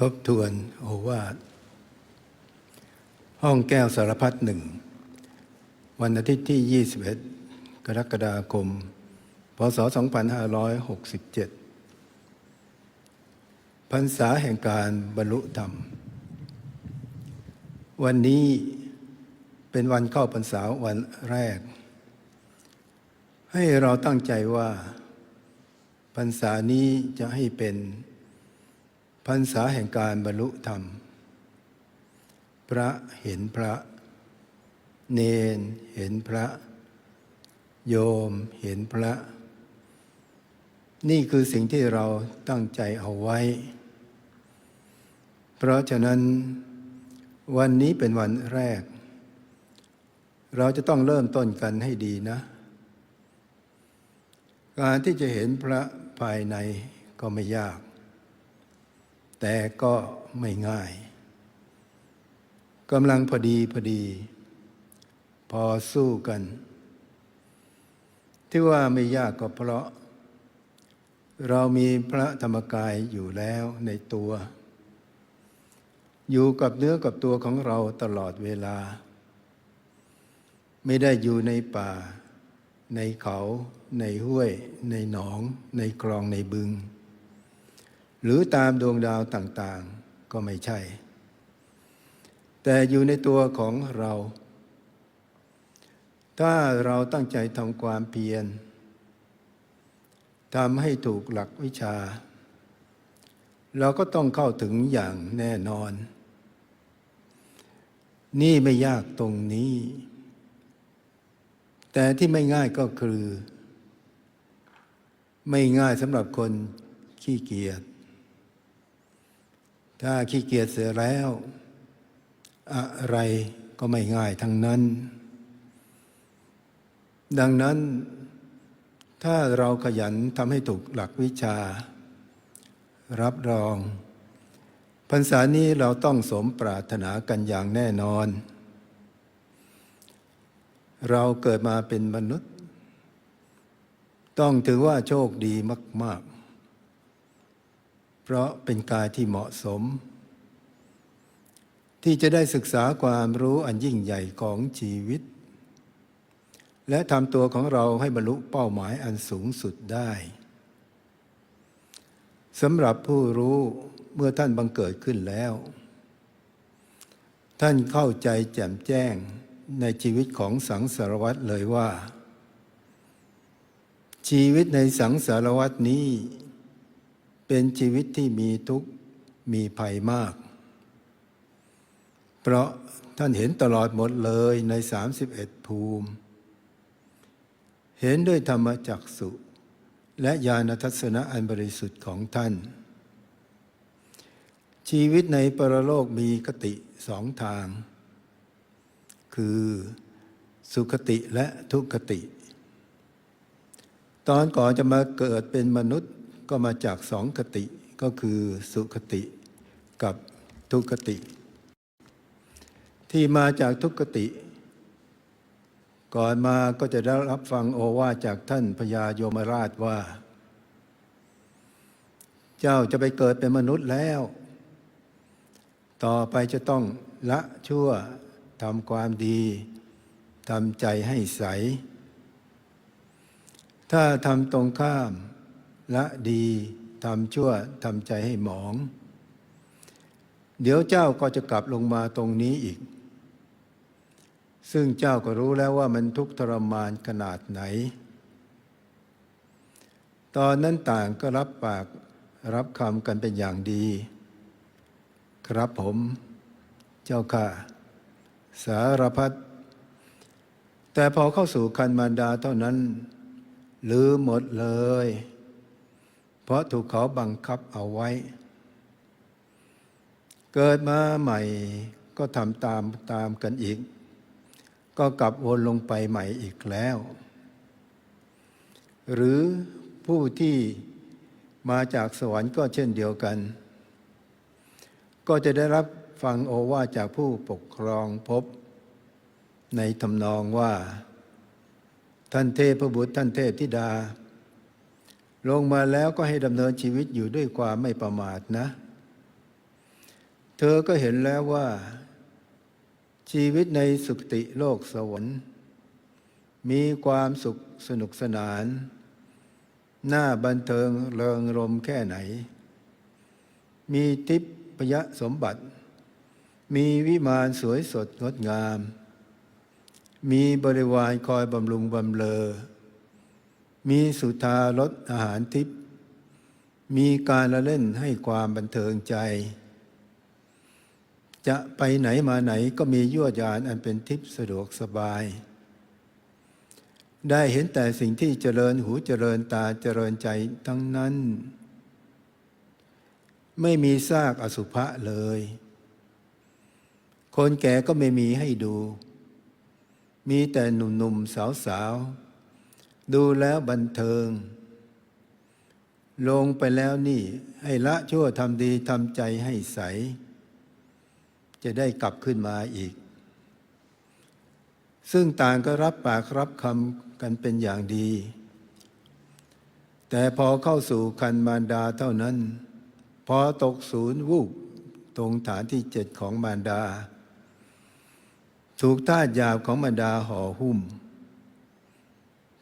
ทบทวนโอวาทห้องแก้วสารพัดหนึ่ง วันอาทิตย์ที่ 21 กรกฎาคม พศ 2567 พรรษาแห่งการบรรลุธรรม วันนี้เป็นวันเข้าพรรษาวันแรก ให้เราตั้งใจว่าพรรษานี้จะให้เป็น พรรษาแห่งการบรรลุธรรม พระเห็นพระ เนนเห็นพระ โยมเห็นพระ นี่คือสิ่งที่เราตั้งใจเอาไว้ เพราะฉะนั้นวันนี้เป็นวันแรก เราจะต้องเริ่มต้นกันให้ดีนะ การที่จะเห็นพระภายในก็ไม่ยาก แต่ก็ไม่ง่ายกำลังพอดีพอดี พอสู้กัน ที่ว่าไม่ยากก็เพราะ เรามีพระธรรมกายอยู่แล้วในตัว อยู่กับเนื้อกับตัวของเราตลอดเวลา ไม่ได้อยู่ในป่า ในเขา ในห้วย ในหนอง ในคลองในบึง หรือตามดวงดาวต่างๆ ก็ไม่ใช่ แต่อยู่ในตัวของเรา ถ้าเราตั้งใจทำความเพียรทำให้ถูกหลักวิชา เราก็ต้องเข้าถึงอย่างแน่นอน นี่ไม่ยากตรงนี้ แต่ที่ไม่ง่ายก็คือ ไม่ง่ายสำหรับคนขี้เกียจ ถ้าขี้เกียจเสียแล้ว อะไรก็ไม่ง่ายทั้งนั้น ดังนั้น ถ้าเราขยันทำให้ถูกหลักวิชา รับรองพรรษานี้เราต้องสมปรารถนากันอย่างแน่นอน เราเกิดมาเป็นมนุษย์ ต้องถือว่าโชคดีมาก ๆ เพราะเป็นกายที่เหมาะสม ที่จะได้ศึกษาความรู้อันยิ่งใหญ่ของชีวิต และทำตัวของเราให้บรรลุเป้าหมายอันสูงสุดได้สำหรับผู้รู้เมื่อท่านบังเกิดขึ้นแล้ว ท่านเข้าใจแจ่มแจ้งในชีวิตของสังสารวัตรเลยว่า ชีวิตในสังสารวัตนี้ เป็นชีวิตที่มีทุกข์มีภัยมาก เพราะท่านเห็นตลอดหมดเลยใน 31 ภูมิ เห็นด้วยธรรมจักสุ และญาณทัศนะอันบริสุทธิ์ของท่าน ชีวิตในปรโลกมีคติสองทาง คือสุขติและทุกขติ ตอนก่อนจะมาเกิดเป็นมนุษย์ ก็มาจากสองคติก็คือสุขติกับทุกติ ที่มาจากทุกติ ก่อนมาก็จะได้รับฟังโอวาจากท่านพญาโยมราชว่า เจ้าจะไปเกิดเป็นมนุษย์แล้ว ต่อไปจะต้องละชั่วทำความดีทำใจให้ใส ถ้าทำตรงข้าม ละดีทำชั่วทำใจให้หมอง เดี๋ยวเจ้าก็จะกลับลงมาตรงนี้อีก ซึ่งเจ้าก็รู้แล้วว่ามันทุกข์ทรมานขนาดไหน ตอนนั้นต่างก็รับปากรับคำกันเป็นอย่างดี ครับผมเจ้าค่ะ สารพัดแต่พอเข้าสู่คันมารดาเท่านั้นลืมหมดเลย เพราะถูกเขาบังคับเอาไว้ เกิดมาใหม่ก็ทำตามตามกันอีก ก็กลับวนลงไปใหม่อีกแล้ว หรือผู้ที่มาจากสวรรค์ก็เช่นเดียวกัน ก็จะได้รับฟังโอวาจากผู้ปกครองพบ ในทำนองว่า ท่านเทพบุตรท่านเทพธิดา ลงมาแล้วก็ให้ดำเนินชีวิตอยู่ด้วยความไม่ประมาทนะ เธอก็เห็นแล้วว่า ชีวิตในสุคติโลกสวรรค์ มีความสุขสนุกสนานน่าบันเทิงเริงรมแค่ไหน มีทิพยสมบัติ มีวิมานสวยสดงดงาม มีบริวารคอยบำรุงบำเลอ มีสุธารสอาหารทิพย์มีการละเล่นให้ความบันเทิงใจ จะไปไหนมาไหนก็มียั่วยานอันเป็นทิพย์สะดวกสบาย ได้เห็นแต่สิ่งที่เจริญหูเจริญตาเจริญใจทั้งนั้น ไม่มีซากอสุภะเลย คนแก่ก็ไม่มีให้ดู มีแต่หนุ่มๆสาวๆ ดูแล้วบันเทิง ลงไปแล้วนี่ ให้ละชั่วทำดีทำใจให้ใส จะได้กลับขึ้นมาอีก ซึ่งต่างก็รับปากรับคำกันเป็นอย่างดี แต่พอเข้าสู่คันมารดาเท่านั้น พอตกศูนย์วูบตรงฐานที่เจ็ดของมารดา ถูกท่าหยาบของมารดาห่อหุ้ม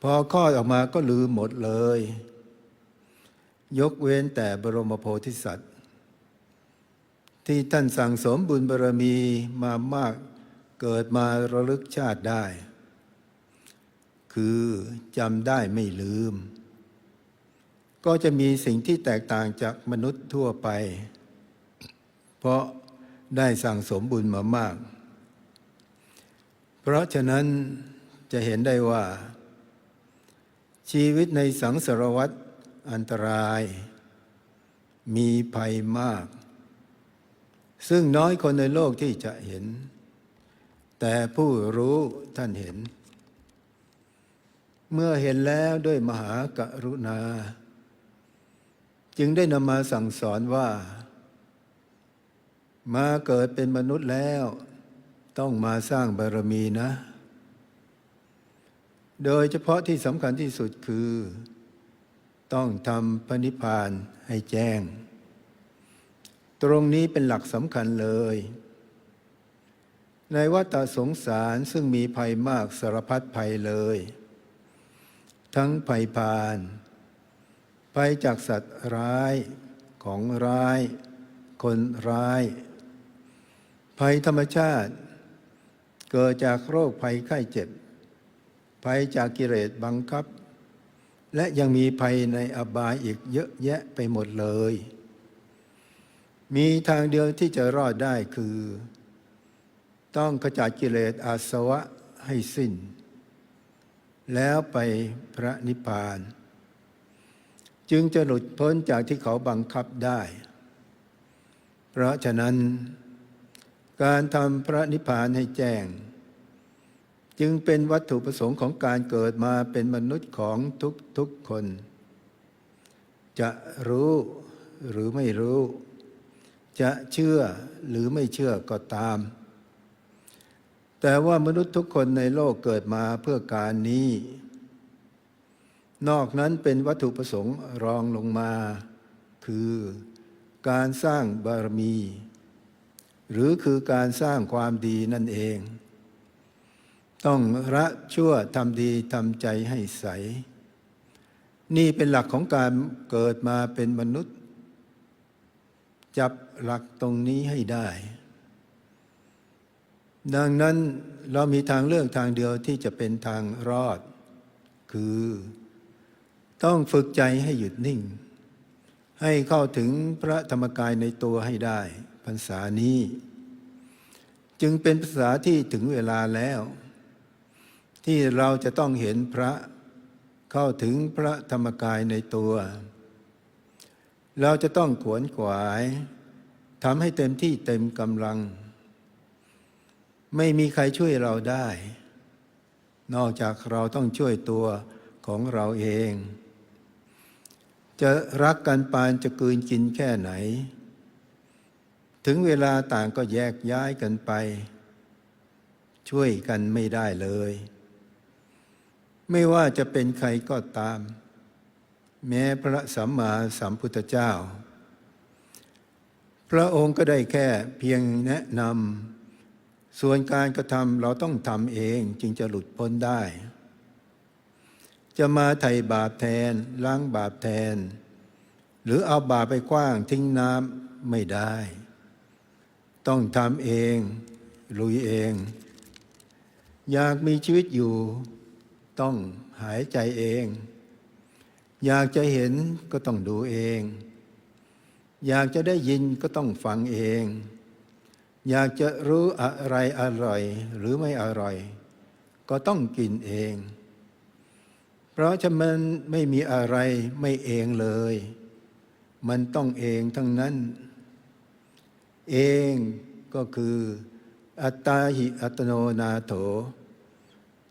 พอคลอดออกมาก็ลืมหมดเลย ยกเว้นแต่บรมโพธิสัตว์ ที่ท่านสั่งสมบุญบารมีมามากเกิดมาระลึกชาติได้ คือจำได้ไม่ลืม ก็จะมีสิ่งที่แตกต่างจากมนุษย์ทั่วไป เพราะได้สั่งสมบุญมามาก เพราะฉะนั้นจะเห็นได้ว่า ชีวิตในสังสารวัฏอันตราย มีภัยมาก ซึ่งน้อยคนในโลกที่จะเห็น แต่ผู้รู้ท่านเห็น เมื่อเห็นแล้วด้วยมหากรุณา จึงได้นำมาสั่งสอนว่า มาเกิดเป็นมนุษย์แล้ว ต้องมาสร้างบารมีนะ โดยเฉพาะที่สำคัญที่สุดคือ ต้องทำพระนิพพานให้แจ้ง ตรงนี้เป็นหลักสำคัญเลย ในวัฏสงสารซึ่งมีภัยมากสารพัดภัยเลย ทั้งภัยพานภัยจากสัตว์ร้ายของร้าย คนร้าย ภัยธรรมชาติ เกิดจากโรคภัยไข้เจ็บ ภัยจากกิเลสบังคับ และยังมีภัยในอบายอีกเยอะแยะไปหมดเลย มีทางเดียวที่จะรอดได้คือ ต้องขจัดกิเลสอาสวะให้สิ้น แล้วไปพระนิพพาน จึงจะหลุดพ้นจากที่เขาบังคับได้ เพราะฉะนั้นการทำพระนิพพานให้แจ้ง จึงเป็นวัตถุประสงค์ของการเกิดมาเป็นมนุษย์ของทุกๆคน จะรู้หรือไม่รู้ จะเชื่อหรือไม่เชื่อก็ตาม แต่ว่ามนุษย์ทุกคนในโลกเกิดมาเพื่อการนี้ นอกนั้นเป็นวัตถุประสงค์รองลงมา คือการสร้างบารมี หรือคือการสร้างความดีนั่นเอง ต้องละชั่วทำดีทำใจให้ใส นี่เป็นหลักของการเกิดมาเป็นมนุษย์ จับหลักตรงนี้ให้ได้ ดังนั้นเรามีทางเลือกทางเดียวที่จะเป็นทางรอด คือ ต้องฝึกใจให้หยุดนิ่ง ให้เข้าถึงพระธรรมกายในตัวให้ได้พรรษานี้ จึงเป็นภาษาที่ถึงเวลาแล้ว ที่เราจะต้องเห็นพระเข้าถึงพระธรรมกายในตัว เราจะต้องขวนขวายทำให้เต็มที่เต็มกำลัง ไม่มีใครช่วยเราได้ นอกจากเราต้องช่วยตัวของเราเอง จะรักกันปานจะกืนกินแค่ไหน ถึงเวลาต่างก็แยกย้ายกันไป ช่วยกันไม่ได้เลย ไม่ว่าจะเป็นใครก็ตาม แม้พระสัมมาสัมพุทธเจ้า พระองค์ก็ได้แค่เพียงแนะนำส่วนการกระทำเราต้องทำเองจึงจะหลุดพ้นได้ จะมาไถ่บาปแทนล้างบาปแทน หรือเอาบาปไปกว้างทิ้งน้ำไม่ได้ ต้องทำเองลุยเอง อยากมีชีวิตอยู่ ต้องหายใจเอง อยากจะเห็นก็ต้องดูเอง อยากจะได้ยินก็ต้องฟังเอง อยากจะรู้อะไรอร่อยหรือไม่อร่อย ก็ต้องกินเอง เพราะฉะนั้นไม่มีอะไรไม่เองเลย มันต้องเองทั้งนั้น เองก็คืออัตตาหิอัตโนนาโถ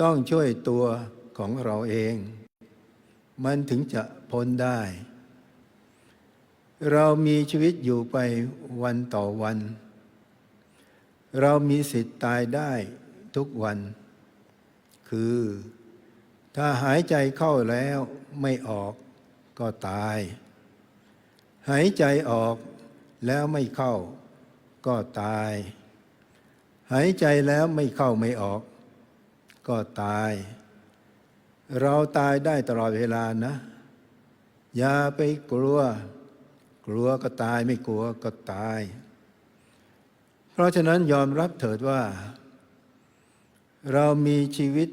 ต้องช่วยตัว ของเราเอง มันถึงจะพ้นได้ เรามีชีวิตอยู่ไปวันต่อวัน เรามีสิทธิ์ตายได้ทุกวัน คือ ถ้าหายใจเข้าแล้วไม่ออกก็ตาย หายใจออกแล้วไม่เข้าก็ตาย หายใจแล้วไม่เข้าไม่ออก ก็ตาย เราตายได้ตลอดเวลานะ อย่าไปกลัว กลัวก็ตายไม่กลัวก็ตาย เพราะฉะนั้นยอมรับเถิดว่า เรามีชีวิต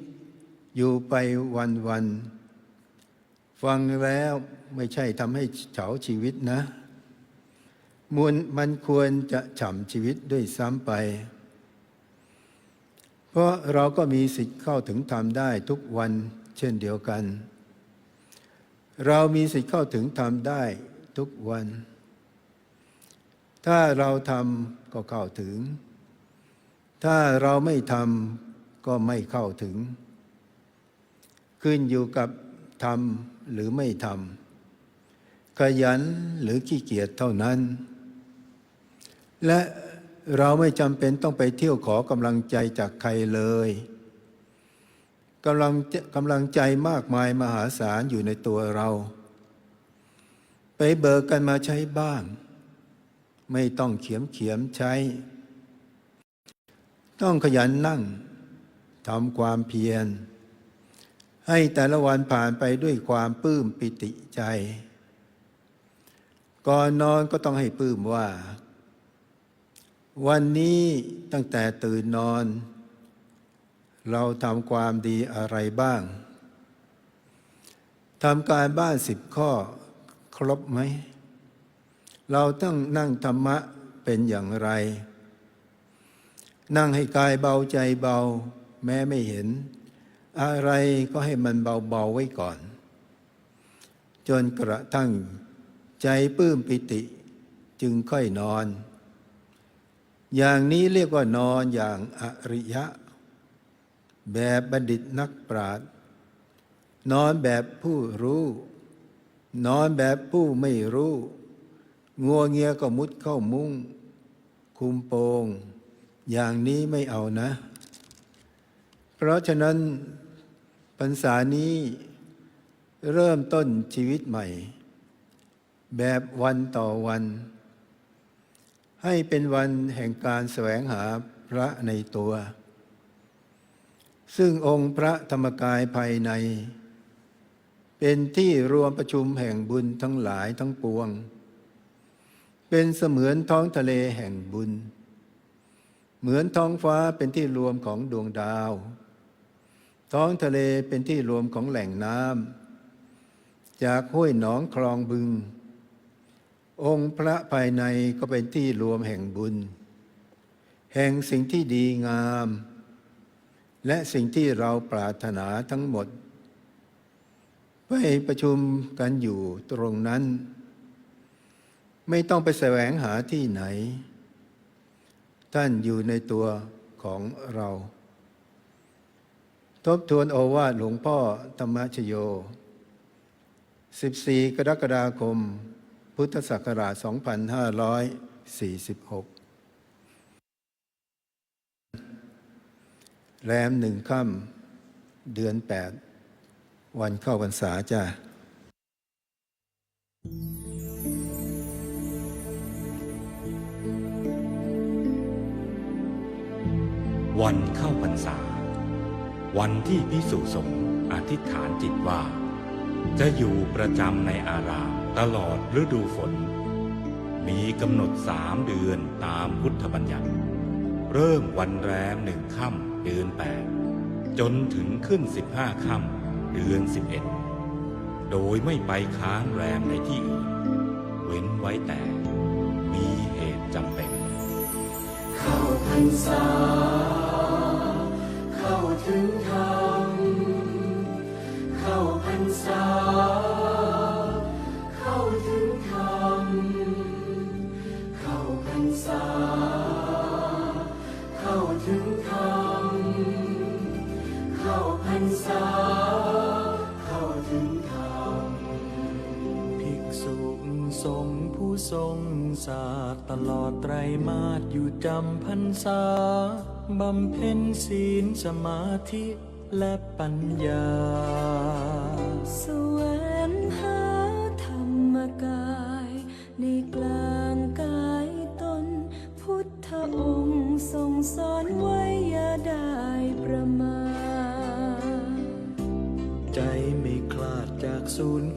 อยู่ไปวันวันๆฟังแล้วไม่ใช่ทำให้เฉาชีวิตนะมวลมันควรจะฉ่ำชีวิตด้วยซ้ำไป เพราะเราก็มีสิทธิ์เข้าถึงธรรมได้ทุกวัน เช่นเดียวกัน เรามีสิทธิ์เข้าถึงธรรมได้ทุกวัน ถ้าเราทำก็เข้าถึง ถ้าเราไม่ทำก็ไม่เข้าถึง ขึ้นอยู่กับทำหรือไม่ทำขยันหรือขี้เกียจเท่านั้น และเราไม่จำเป็นต้องไปเที่ยวขอกำลังใจจากใครเลย กำลังกำลังใจมากมายมหาศาลอยู่ในตัวเรา ไปเบิกกันมาใช้บ้าง ไม่ต้องเขียมเขียมใช้ ต้องขยันนั่งทำความเพียร ให้แต่ละวันผ่านไปด้วยความปลื้มปิติใจ ก่อนนอนก็ต้องให้ปลื้มว่า วันนี้ตั้งแต่ตื่นนอน เราทำความดีอะไรบ้างทำการบ้านสิบข้อครบไหม เราต้องนั่งธรรมะเป็นอย่างไร นั่งให้กายเบาใจเบา แม้ไม่เห็น อะไรก็ให้มันเบาๆไว้ก่อน จนกระทั่งใจปลื้มปิติจึงค่อยนอน อย่างนี้เรียกว่านอนอย่างอริยะ แบบบัณฑิตนักปราชญ์นอนแบบผู้รู้ นอนแบบผู้ไม่รู้งัวเงียก็มุดเข้ามุ้ง คุมโปง อย่างนี้ไม่เอานะ เพราะฉะนั้นพรรษานี้เริ่มต้นชีวิตใหม่ แบบวันต่อวัน ให้เป็นวันแห่งการแสวงหาพระในตัว ซึ่งองค์พระธรรมกายภายใน เป็นที่รวมประชุมแห่งบุญทั้งหลายทั้งปวง เป็นเสมือนท้องทะเลแห่งบุญ เหมือนท้องฟ้าเป็นที่รวมของดวงดาว ท้องทะเลเป็นที่รวมของแหล่งน้ำจากห้วยหนองคลองบึง องค์พระภายในก็เป็นที่รวมแห่งบุญ แห่งสิ่งที่ดีงาม และสิ่งที่เราปรารถนาทั้งหมด ไปประชุมกันอยู่ตรงนั้น ไม่ต้องไปแสวงหาที่ไหน ท่านอยู่ในตัวของเรา ทบทวนโอวาทหลวงพ่อธรรมชโย 14 กรกฎาคม พุทธศักราช 2546 แรมหนึ่งค่ำเดือนแปดวันเข้าพรรษาจ้าวันเข้าพรรษา วันที่พิสุสงฆ์อธิษฐานจิตว่า จะอยู่ประจำในอารามตลอดฤดูฝน มีกำหนดสามเดือนตามพุทธบัญญัติ เริ่มวันแรมหนึ่งค่ำ เดือนแปดจนถึงขึ้นสิบห้าค่ำเดือนสิบเอ็ดโดยไม่ไปค้างแรมในที่อื่น เว้นไว้แต่มีเหตุจำเป็น เข้าพรรษา เข้าถึงทา จำพรรษาบำเพ็ญศีลสมาธิและปัญญาแสวงหาธรรมกาย ในกลางกายตน พุทธองค์ทรงสอนไว้อย่าได้ประมาทใจไม่คลาดจากศูนย์